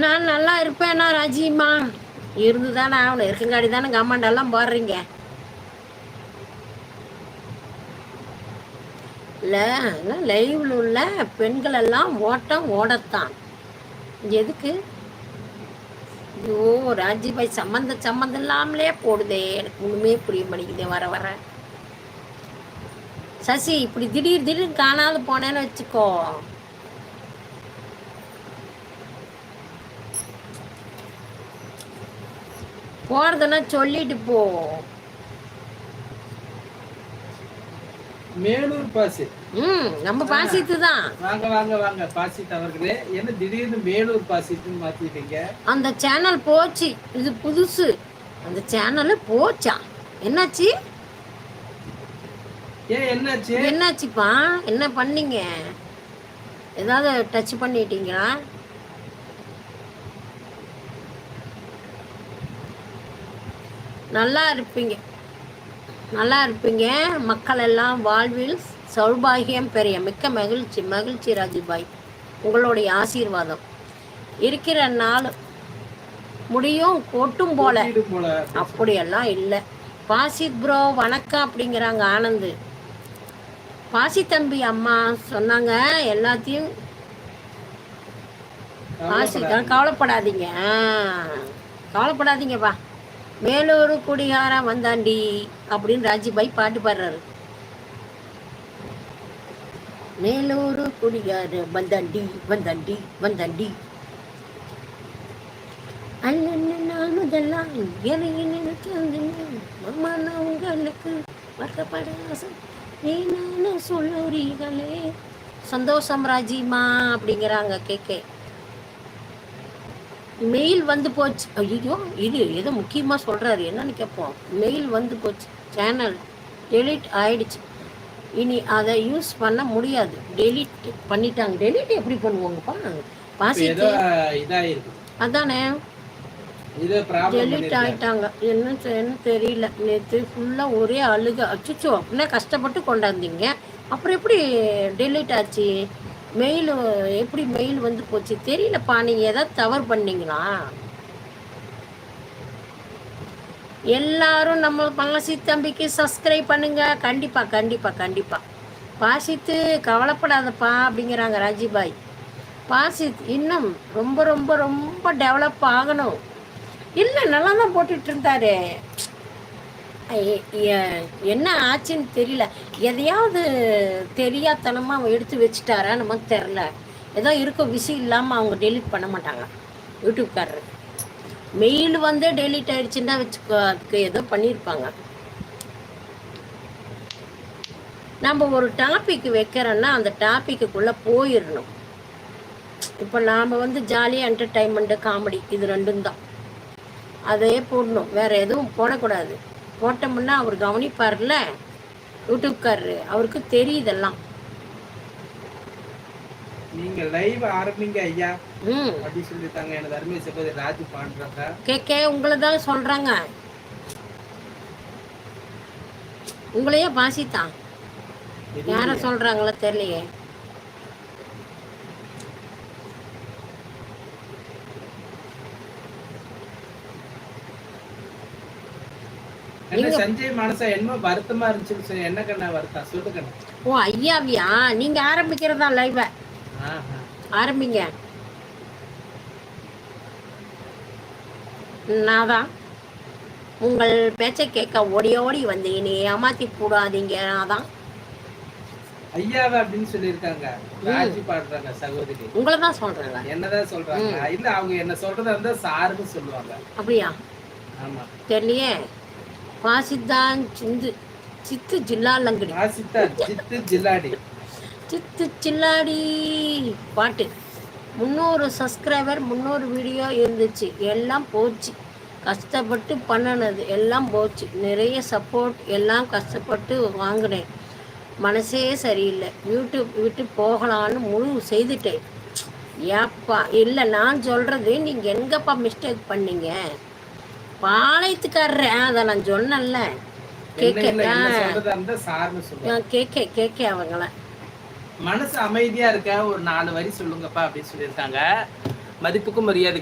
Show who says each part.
Speaker 1: நான் நல்லா இருப்பேனா ராஜிமா இருந்து தானே ஆகணும் இருக்குங்காடி தானே கமாண்டெல்லாம் போடுறீங்க. இல்லை லைவில் உள்ள பெண்கள் எல்லாம் ஓட்டம் ஓடத்தான். எதுக்கு? ஐயோ ராஜிபாய் சம்மந்த சம்மந்தம் இல்லாமலே போடுதே. எனக்கு ஒன்றுமே புரிய மாட்டேங்குதே வர வர. சசி இப்படி திடீர் திடீர்னு காணாது போனேன்னு வச்சுக்கோ. போறதுன்னா சொல்லிட்டு போ.
Speaker 2: மேலூர் பாசி.
Speaker 1: ம் நம்ம பாசித்து தான்.
Speaker 2: வாங்க வாங்க வாங்க பாசித் அவர்களே என்ன திடீர்னு மேலூர் பாசித்துன்னு மாத்திட்டீங்க?
Speaker 1: அந்த சேனல் போச்சு. இது புதுசு. அந்த சேனல் போச்சா? என்னாச்சு?
Speaker 2: ஏன் என்னாச்சு?
Speaker 1: என்னாச்சுப்பா? என்ன பண்ணீங்க? ஏதாவது டச் பண்ணிட்டீங்களா? நல்லா இருப்பீங்க. நல்லா இருப்பீங்க. மக்கள் எல்லாம் வாழ்வில் சௌபாகியம் பெரிய மிக்க மகிழ்ச்சி மகிழ்ச்சி ராஜுபாய் உங்களுடைய ஆசீர்வாதம். இருக்கிற நாள் முடியும் கொட்டும் போல. அப்படியெல்லாம் இல்லை. பாசித் ப்ரோ வணக்கம் அப்படிங்கிறாங்க ஆனந்து. பாசி தம்பி அம்மா சொன்னாங்க எல்லாத்தையும் பாசி
Speaker 2: கவலைப்படாதீங்க.
Speaker 1: கவலைப்படாதீங்கப்பா. மேலூர் குடிகாரா வந்தாண்டி அப்படின்னு ராஜிபாய் பாட்டு பாடுறாரு. மேலூர் குடிகார வந்தாண்டி வந்தாண்டி வந்தாண்டி. அல்லன்னு நானுதெல்லாம் எனக்கு நினைக்காது. அம்மா நான் உங்களுக்கு வருத்தப்பட நீ சொல்லுறீங்களே சந்தோஷம் ராஜிமா அப்படிங்கிறாங்க கேக்கே மெயில் வந்து போச்சு. ஐயோ இது ஏதோ முக்கியமாக சொல்கிறாரு என்னன்னு கேட்போம். மெயில் வந்து போச்சு. சேனல் டெலிட் ஆயிடுச்சு. இனி அதை யூஸ் பண்ண முடியாது. டெலிட் பண்ணிட்டாங்க. டெலிட் எப்படி பண்ணுவாங்கப்பா?
Speaker 2: இப்ப
Speaker 1: பாசி
Speaker 2: ஏதோ இதாயிருக்கு.
Speaker 1: அதானே. டெலிட் ஆயிட்டாங்க. என்ன செய்யன்னு தெரியல. நேற்று ஃபுல்லாக ஒரே அழுக. அச்சுச்சோ அப்படின்னா கஷ்டப்பட்டு கொண்டாந்தீங்க. அப்புறம் எப்படி டெலிட் ஆச்சு? மெயில் எப்படி மெயில் வந்து போச்சு? தெரியலப்பா. நீங்கள் ஏதாவது தவறு பண்ணீங்களா? எல்லாரும் நம்ம பங்கசி தம்பிக்கு சப்ஸ்கிரைப் பண்ணுங்க. கண்டிப்பா கண்டிப்பா கண்டிப்பா. பாசித்து கவலைப்படாதப்பா அப்படிங்கிறாங்க ராஜிபாய் பாசித் இன்னும் ரொம்ப ரொம்ப ரொம்ப டெவலப் ஆகணும். இல்லை நல்லா தான் போட்டுட்டு இருந்தாரு. என்ன ஆச்சுன்னு தெரியல. எதையாவது தெரியாதனமா அவன் எடுத்து வச்சுட்டாரா நம்ம தெரில ஏதோ இருக்க விஷயம் இல்லாமல் அவங்க டெலிட் பண்ண மாட்டாங்க. யூடியூப்காரரு. மெயில் வந்து டெலிட் ஆயிடுச்சுன்னா வச்சுக்கோ அதுக்கு ஏதோ பண்ணியிருப்பாங்க நம்ம ஒரு டாபிக் வைக்கிறோன்னா அந்த டாப்பிக்குள்ளே போயிடணும் இப்போ நாம் வந்து ஜாலியாக என்டர்டைன்மெண்ட்டு காமெடி இது ரெண்டும் தான் அதையே போடணும். வேற எதுவும் போடக்கூடாது. போட்டோம்னா அவர் கவனிப்பார்ல? யூடியூப்காரரு. அவருக்கு தெரியுதெல்லாம்.
Speaker 2: நீங்க லைவ் ஆரம்பிங்க ஐயா.
Speaker 1: ம்.
Speaker 2: அப்படி சொல்லிட்டாங்க எனது அருமை சகோதரி ராஜு பாண்டுறாங்க
Speaker 1: கேட்க உங்களை தான் சொல்கிறாங்க உங்களையே பாசித்தான். யாரை சொல்கிறாங்களோ தெரியலையே.
Speaker 2: சஞ்சய் மனசா என்ன வருத்தமா இருந்துச்சுன்னு சொல்லி என்ன கண்ணா வருத்தம் சொல்லு
Speaker 1: ஓ ஐயாவியா? நீங்கள் ஆரம்பிக்கிறதா லைவை. ஆரம்பிங்க. நான் தான் உங்கள் பேச்சை கேட்க ஓடி ஓடி வந்தேன். நீ ஏமாத்தி போடாதீங்க நான் தான்
Speaker 2: ஐயாவை அப்படின்னு சொல்லியிருக்காங்க. ராஜி பாடுறாங்க சகோதரி.
Speaker 1: உங்களை தான் சொல்கிறேங்க
Speaker 2: என்னதான் சொல்றாங்க. இல்ல அவங்க என்ன சொல்றதா இருந்தா சாருன்னு சொல்லுவாங்க.
Speaker 1: அப்படியா?
Speaker 2: ஆமா.
Speaker 1: தெரியலையே. சிந்து சித்து ஜில்லாலங்கடி.
Speaker 2: ஆசித்தா சித்து ஜில்லாடி.
Speaker 1: சித்து சில்லாடி பாட்டு. முந்நூறு சப்ஸ்கிரைபர் முந்நூறு வீடியோ இருந்துச்சு. எல்லாம் போச்சு. கஷ்டப்பட்டு பண்ணினது எல்லாம் போச்சு. நிறைய சப்போர்ட் எல்லாம் கஷ்டப்பட்டு வாங்கினேன். மனசே சரியில்லை. யூடியூப் விட்டு போகலான்னு முடிவு செய்துட்டேன். ஏப்பா இல்லை நான் சொல்கிறது நீங்கள் எங்கப்பா மிஸ்டேக் பண்ணீங்க? பாளையத்துக்காரரு. அதை நான் சொன்னேன்ல. கேட்க கேட்க கேட்க அவங்கள.
Speaker 2: மனசு அமைதியா இருக்க ஒரு நாலு வரி சொல்லுங்கப்பா அப்படின்னு சொல்லியிருக்காங்க. மதிப்புக்கும் மரியாதை